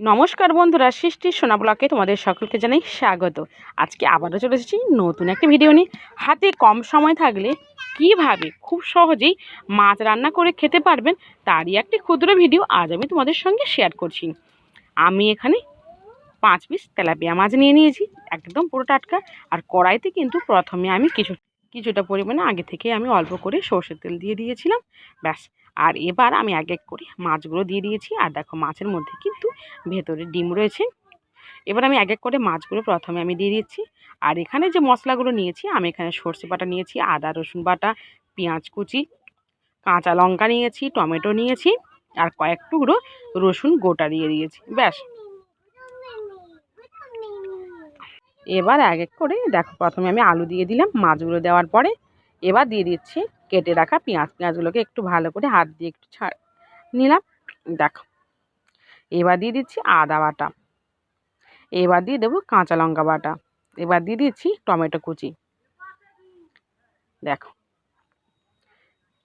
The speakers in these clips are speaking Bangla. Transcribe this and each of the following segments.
নমস্কার বন্ধুরা, সৃষ্টি সোনা ব্লকে তোমাদের সকলকে জানাই স্বাগত। আজকে আবারও চলে এসেছি নতুন একটা ভিডিও নিয়ে। হাতে কম সময় থাকলে কীভাবে খুব সহজেই মাছ রান্না করে খেতে পারবেন, তারই একটি ক্ষুদ্র ভিডিও আজ আমি তোমাদের সঙ্গে শেয়ার করছি। আমি এখানে পাঁচ পিস তেলাপিয়া মাছ নিয়ে নিয়েছি, একদম পুরো টাটকা। আর কড়াইতে কিন্তু প্রথমে আমি কিছু, কিছুটা পরিমাণে আগে থেকে আমি অল্প করে সর্ষের তেল দিয়ে দিয়েছিলাম। ব্যাস আর এবার আমি এক এক করে মাছগুলো দিয়ে দিয়েছি। আর দেখো মাছের মধ্যে কিন্তু ভেতরে ডিম রয়েছে। এবার আমি এক এক করে মাছগুলো প্রথমে আমি দিয়ে দিচ্ছি। আর এখানে যে মশলাগুলো নিয়েছি, আমি এখানে সর্ষে বাটা নিয়েছি, আদা, রসুন বাটা, পেঁয়াজ কুচি, কাঁচা লঙ্কা নিয়েছি, টমেটো নিয়েছি, আর কয়েক টুকরো রসুন গোটা দিয়ে দিয়েছি। ব্যাস। এবার এক এক করে দেখো প্রথমে আমি আলু দিয়ে দিলাম মাছগুলো দেওয়ার পরে। এবার দিয়ে দিচ্ছি কেটে রাখা পেঁয়াজ। পেঁয়াজগুলোকে একটু ভালো করে হাত দিয়ে একটু ছাড়। নিলাম, দেখো। এবার দিয়ে দিচ্ছি আদা বাটা। এবার দিয়ে দেবো কাঁচা লঙ্কা বাটা। এবার দিয়ে দিচ্ছি টমেটো কুচি। দেখো।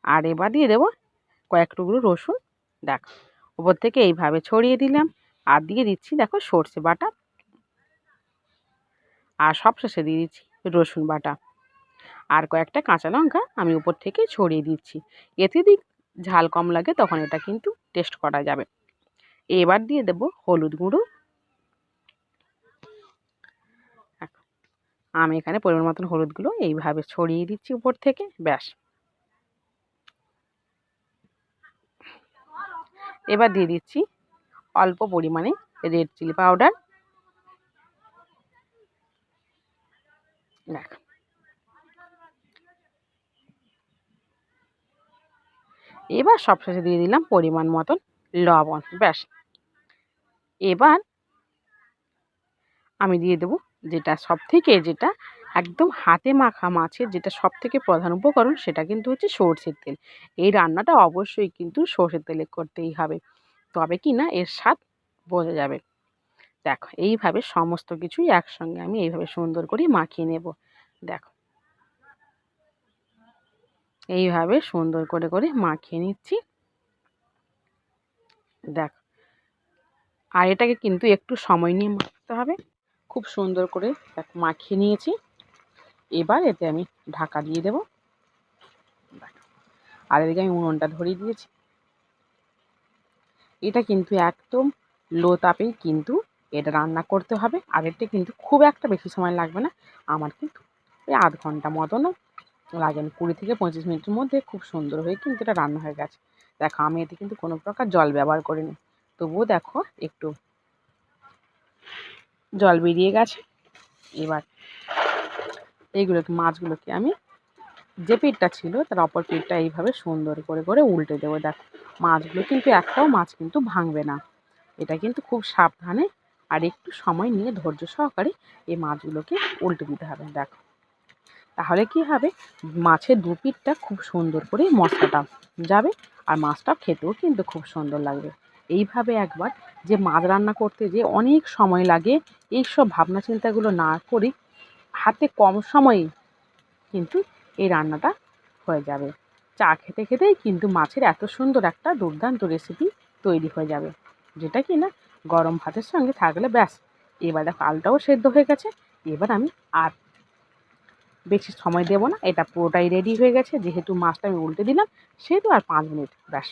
আর এবার দিয়ে দেবো কয়েক টুকরো রসুন। দেখো, উপর থেকে এইভাবে ছড়িয়ে দিলাম। আর দিয়ে দিচ্ছি, দেখো, সর্ষে বাটা। আর সবশেষে দিয়ে দিচ্ছি রসুন বাটা। আর কয়েকটা কাঁচা লঙ্কা আমি উপর থেকে ছড়িয়ে দিচ্ছি। এতে দিক ঝাল কম লাগে তখন এটা কিন্তু টেস্ট করা যাবে। এবার দিয়ে দেব হলুদ গুঁড়ো। আমি এখানে পরিমাণ মতন হলুদগুলো এইভাবে ছড়িয়ে দিচ্ছি উপর থেকে, ব্যাস। এবার দিয়ে দিচ্ছি অল্প পরিমাণে রেড চিলি পাউডার দেখ এবার সবশেষে দিয়ে দিলাম পরিমাণ মতন লবণ, ব্যাস। এবার আমি দিয়ে দেবো যেটা সব থেকে যেটা একদম হাতে মাখা মাছের যেটা সব থেকে প্রধান উপকরণ, সেটা কিন্তু হচ্ছে সর্ষের তেল। এই রান্নাটা অবশ্যই কিন্তু সর্ষের তেলে করতেই হবে। তবে কি না, এর স্বাদ বোঝা যাবে। দেখো, এইভাবে সমস্ত কিছুই একসঙ্গে আমি এইভাবে সুন্দর করে মাখিয়ে নেব। দেখো এইভাবে সুন্দর করে করে মাখিয়ে নিচ্ছি। দেখ, আর এটাকে কিন্তু একটু সময় নিয়ে মাখতে হবে। খুব সুন্দর করে দেখ মাখিয়ে নিয়েছি। এবার এতে আমি ঢাকা দিয়ে দেব। আর এদিকে আমি উনুনটা ধরিয়ে দিয়েছি। এটা কিন্তু একদম লো তাপেই কিন্তু এটা রান্না করতে হবে। আর এটা কিন্তু খুব একটা বেশি সময় লাগবে না। আমার কিন্তু এই আধ ঘণ্টা মতনও লাগেন কুড়ি থেকে পঁচিশ মিনিটের মধ্যে খুব সুন্দর হয়ে কিন্তু এটা রান্না হয়ে গেছে। দেখো, আমি এতে কিন্তু কোনো প্রকার জল ব্যবহার করিনি। তবুও দেখো, একটু জল বেরিয়ে গেছে। এবার এইগুলোকে, মাছগুলোকে আমি যে পিঠটা ছিল, তার অপর পিঠটা এইভাবে সুন্দর করে করে উল্টে দেবো। দেখো, মাছগুলো কিন্তু একটাও মাছ কিন্তু ভাঙবে না। এটা কিন্তু খুব সাবধানে আর একটু সময় নিয়ে ধৈর্য সহকারে এই মাছগুলোকে উল্টে দিতে হবে। দেখো তাহলে কি হবে? মাছের দু পিঠটা খুব সুন্দর করে মশলাটা যাবে আর মাছটা খেতেও কিন্তু খুব সুন্দর লাগবে। এইভাবে একবার যে মাছ রান্না করতে যে অনেক সময় লাগে, এইসব ভাবনা চিন্তাগুলো না করি হাতে কম সময়ে কিন্তু এই রান্নাটা হয়ে যাবে। চা খেতে খেতেই কিন্তু মাছের এত সুন্দর একটা দুর্দান্ত রেসিপি তৈরি হয়ে যাবে, যেটা কি না গরম ভাতের সঙ্গে থাকলে ব্যাস। এবার দেখো আলটাও সেদ্ধ হয়ে গেছে, এবার আমি আর বেশি সময় দেবো না, এটা পুরোটাই রেডি হয়ে গেছে। যেহেতু মাছটা আমি উল্টে দিলাম, সেহেতু আর পাঁচ মিনিট ব্যাস,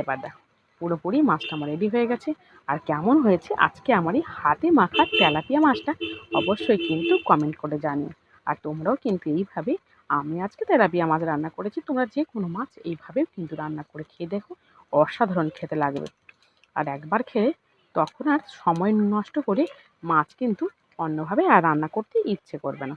এবার দেখো, পুরোপুরি মাছটা আমার রেডি হয়ে গেছে। আর কেমন হয়েছে? আজকে আমার এই হাতে মাখা তেলাপিয়া মাছটা অবশ্যই কিন্তু কমেন্ট করে জানিও। আর তোমরাও কিন্তু এইভাবে, আমি আজকে তেলাপিয়া মাছ রান্না করেছি, তোমরা যে কোনো মাছ এইভাবে কিন্তু রান্না করে খেয়ে দেখো, অসাধারণ খেতে লাগবে। আর একবার খেয়ে তখন আর সময় নষ্ট করে মাছ কিন্তু অন্যভাবে আর রান্না করতে ইচ্ছে করবে না।